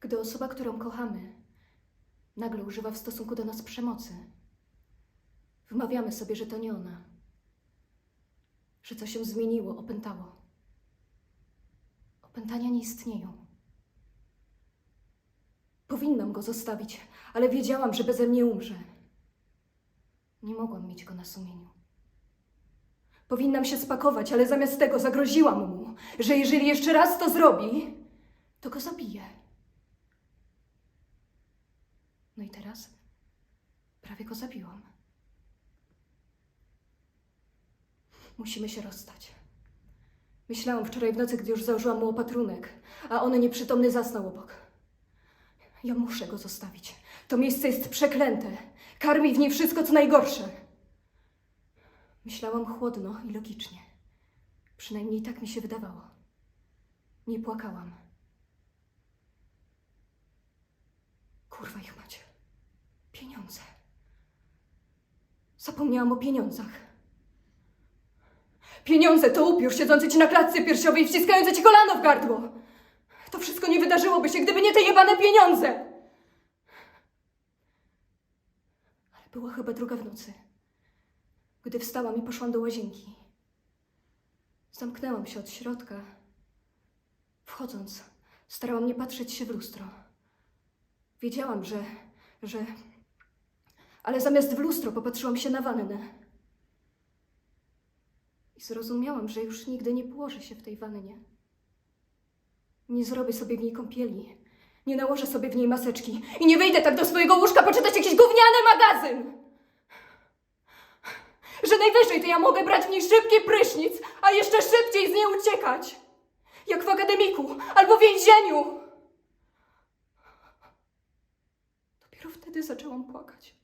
Gdy osoba, którą kochamy, nagle używa w stosunku do nas przemocy, wmawiamy sobie, że to nie ona, że coś się zmieniło, opętało. Opętania nie istnieją. Powinnam go zostawić, ale wiedziałam, że beze mnie umrze. Nie mogłam mieć go na sumieniu. Powinnam się spakować, ale zamiast tego zagroziłam mu, że jeżeli jeszcze raz to zrobi, to go zabiję. No i teraz prawie go zabiłam. Musimy się rozstać. Myślałam wczoraj w nocy, gdy już założyłam mu opatrunek, a on nieprzytomny zasnął obok. Ja muszę go zostawić. To miejsce jest przeklęte. Karmi w niej wszystko, co najgorsze. Myślałam chłodno i logicznie. Przynajmniej tak mi się wydawało. Nie płakałam. Kurwa ich macie. Pieniądze. Zapomniałam o pieniądzach. Pieniądze to upiór siedzący ci na klatce piersiowej i wciskający ci kolano w gardło. To wszystko nie wydarzyłoby się, gdyby nie te jebane pieniądze. Ale była chyba druga w nocy. Gdy wstałam i poszłam do łazienki. Zamknęłam się od środka. Wchodząc, starałam nie patrzeć się w lustro. Wiedziałam, że, że... Ale zamiast w lustro popatrzyłam się na wannę. I zrozumiałam, że już nigdy nie położę się w tej wannie. Nie zrobię sobie w niej kąpieli. Nie nałożę sobie w niej maseczki. I nie wyjdę tak do swojego łóżka poczytać jakiś gówniany magazyn. Że najwyżej to ja mogę brać w niej szybki prysznic, a jeszcze szybciej z niej uciekać. Jak w akademiku albo w więzieniu. Dopiero wtedy zaczęłam płakać.